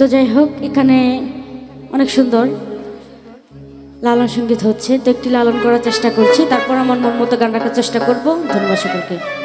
তো যাই হোক, এখানে অনেক সুন্দর লালন সংগীত হচ্ছে। তো একটি লালন করার চেষ্টা করছি। তারপর আমার মন মতো গান রাখার চেষ্টা করব। ধন্যবাদ সকলকে।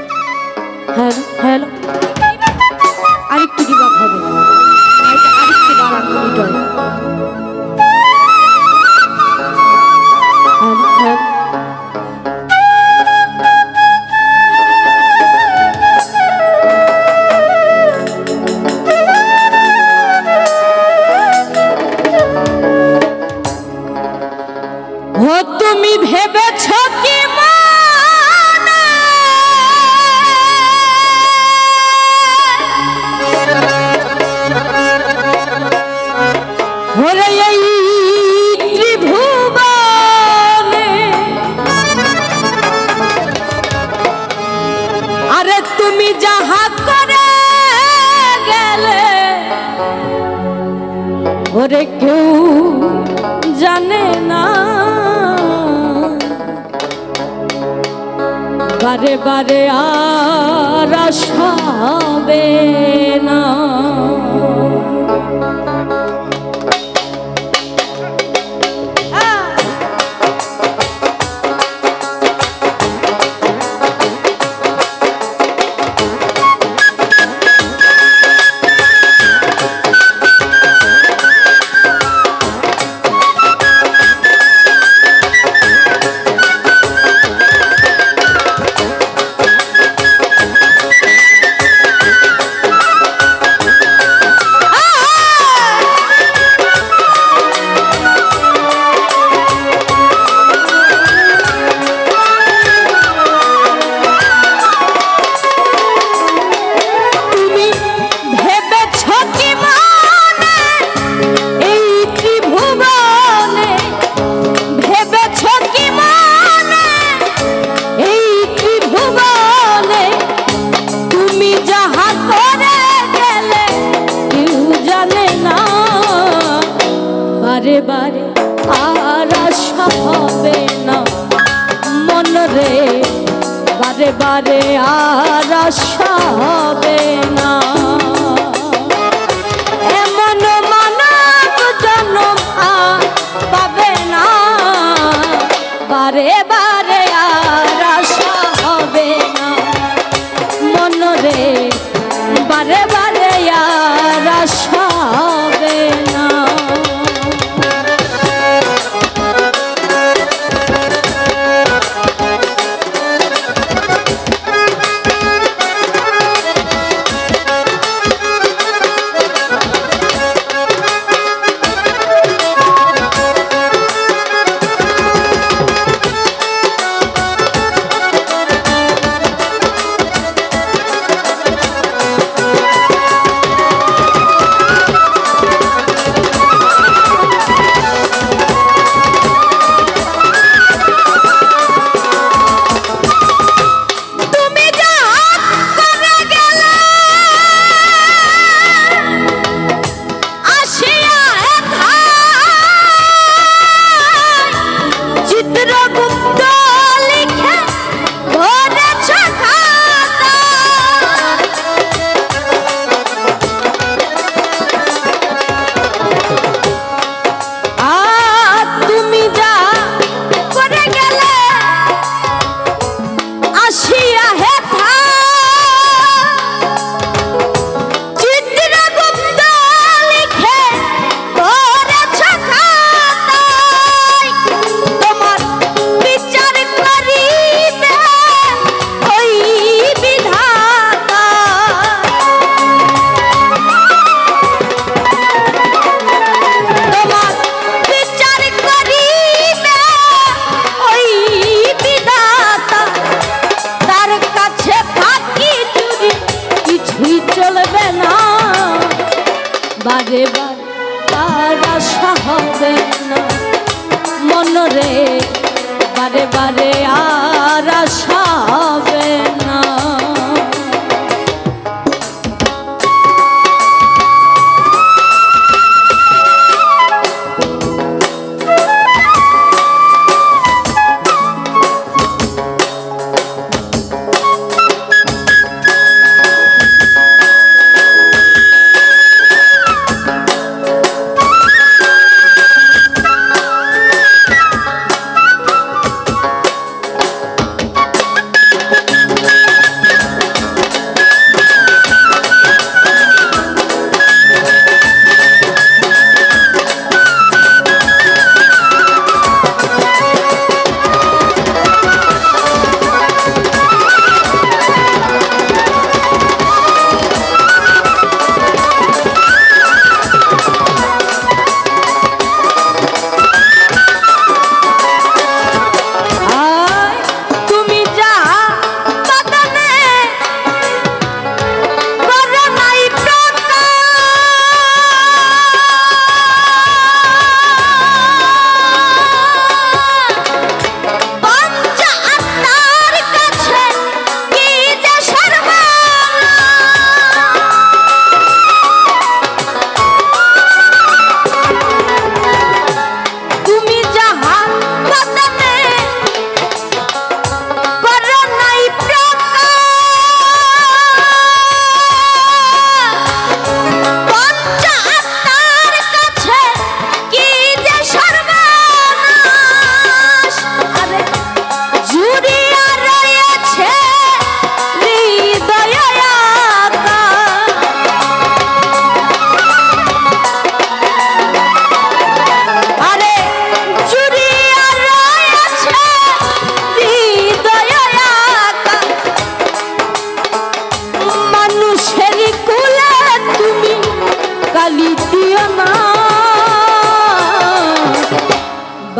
ওরে কেউ জানে না। বারে বারে আর আসবে না। রে বারে বারে আর আশা হবে না। The dark of বারে বার তার আশা হবে না। মনরে বারে বারে আর হবে না।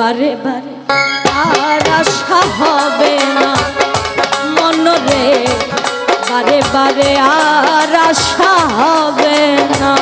বারে বারে আর আশা হবে না। মনরে বারে বারে আর আশা হবে না।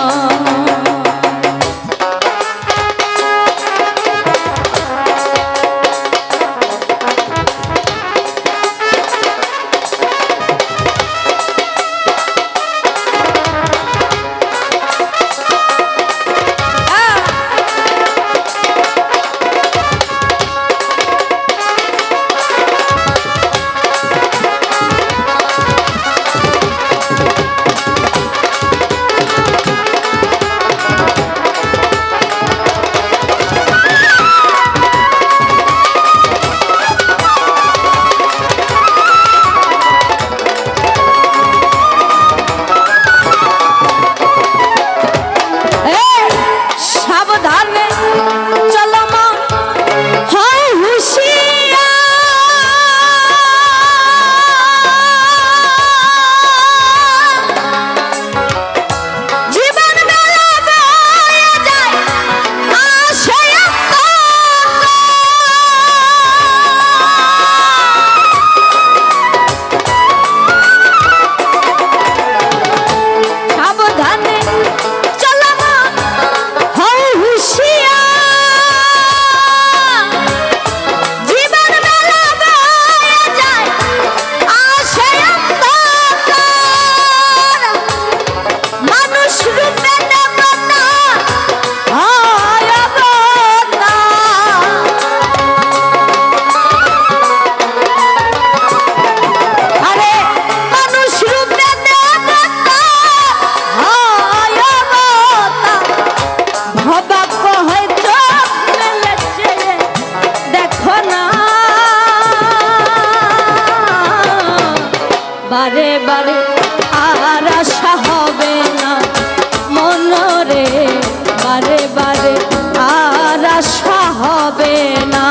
হবে না।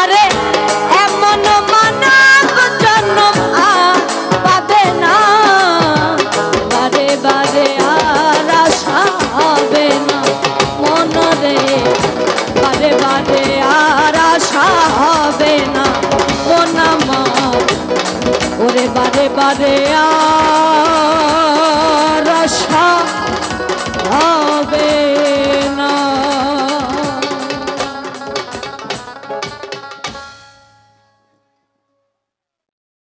আরে, এমন মানব জন্ম পাবে না। বারে বারে আর আশা হবে না। মনরে বারে বারে আর আশা হবে না। মন আমার, ওরে বারে বারে আর